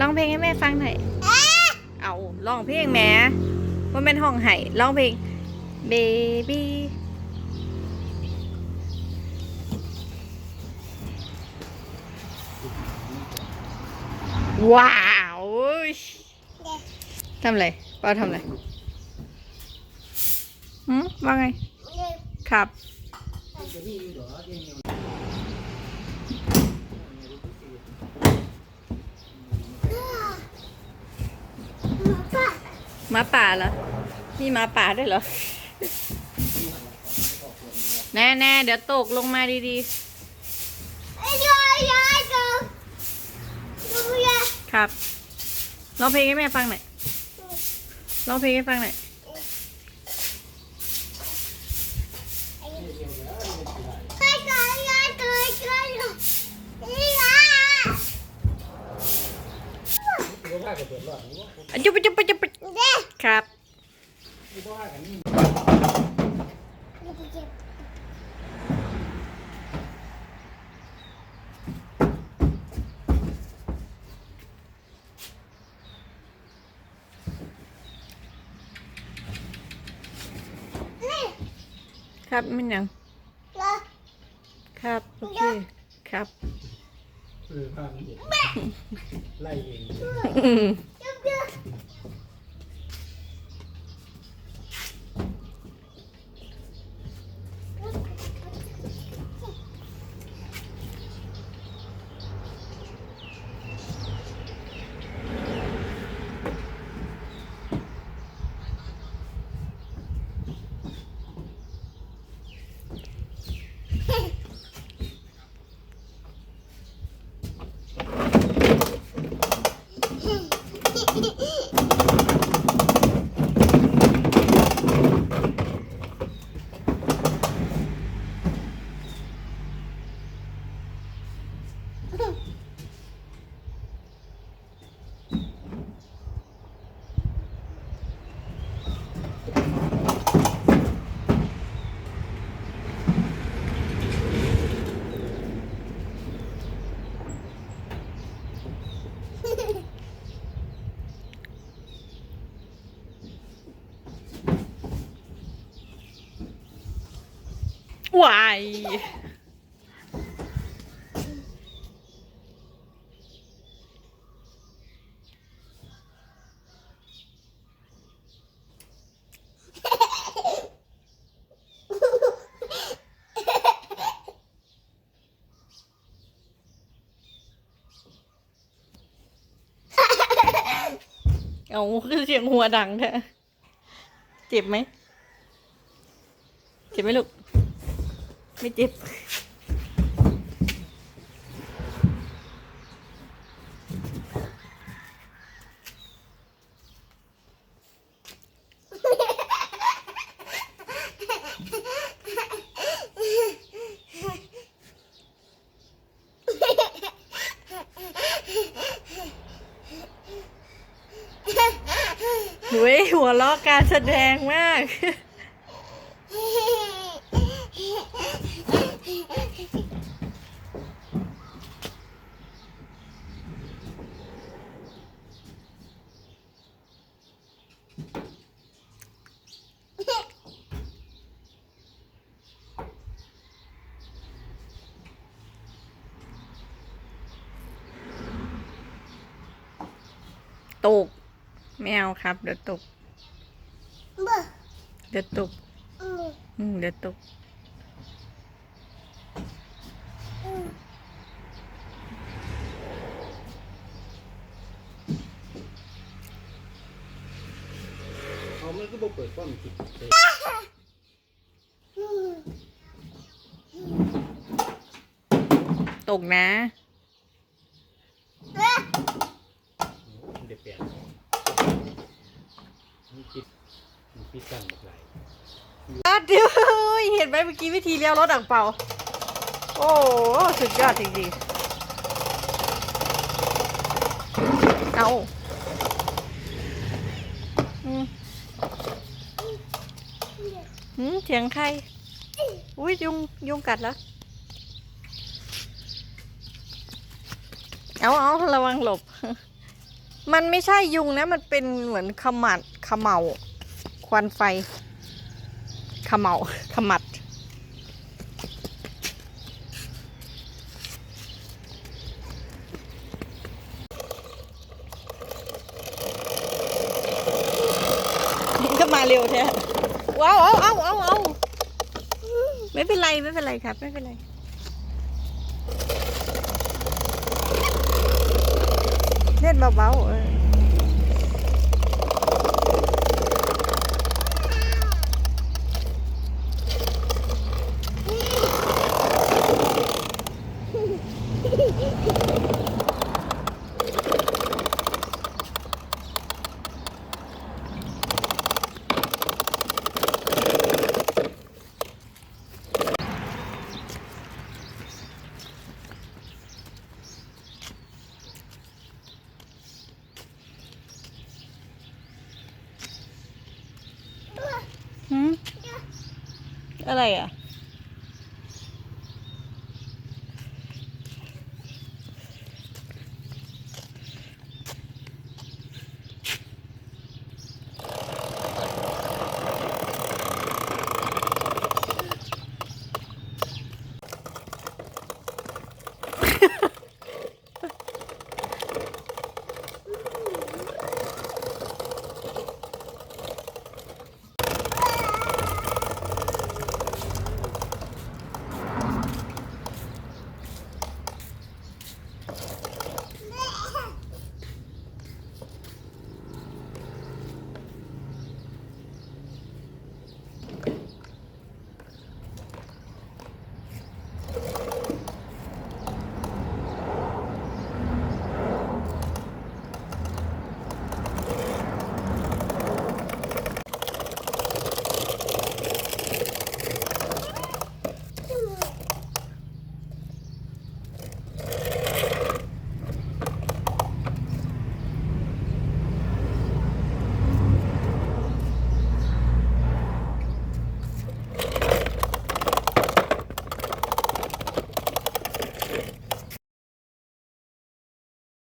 ร้องเพลงให้แม่ฟังหน่อย เอาร้องเพลงแม่ว่าเป็นห้องไห้ร้องเพลง baby ว้าวทำไรป้าทำไรหืมว่าไง ครับ หมาป่าเหรอ มีหมาป่าด้วยเหรอ แน่แน่ๆเดี๋ยวตกลงมาดีๆ ครับ ร้องเพลงให้แม่ฟังหน่อย ร้องเพลงให้ฟังหน่อยอะจุ๊บจุ๊บจุ๊บจุ๊บ ครับครับไม่หนังครับ โอเค ครับเออภาพนี้เห็นไล่เอง วายเอาคือเสียงหัวดังแท้เจ็บไหม เจ็บไหมลูก ไม่เจ็บเฮ้ยหัวล้อการแสดงมาก ตกไม่เอาครับ เดี๋ยวตก เดี๋ยวตกอืมเดี๋ยวตก มันก็บอกเปิดป้อมจิตเตะตกนะมันเด็ดเปลี่ยนมันคิดมันคิดกันหมดเลยอะเดี๋ยวเห็นไหมเมื่อกี้วิธีเลี้ยวรถอ่างเปา โอ้โหสุดยอดจริงๆ เอา อืม หืมเสียงใคร อุ้ยยุงยุงกัดแล้ว เอาเอาระวังหลบ มันไม่ใช่ยุงนะ มันเป็นเหมือนขมัดขมเมา ควันไฟ ขมเมาขมัด ก็มาเร็วแท้ว้าวเอาเอาเอาเอา ไม่เป็นไรไม่เป็นไรครับ ไม่เป็นไรเล่นเบาๆเออ อะไรอะ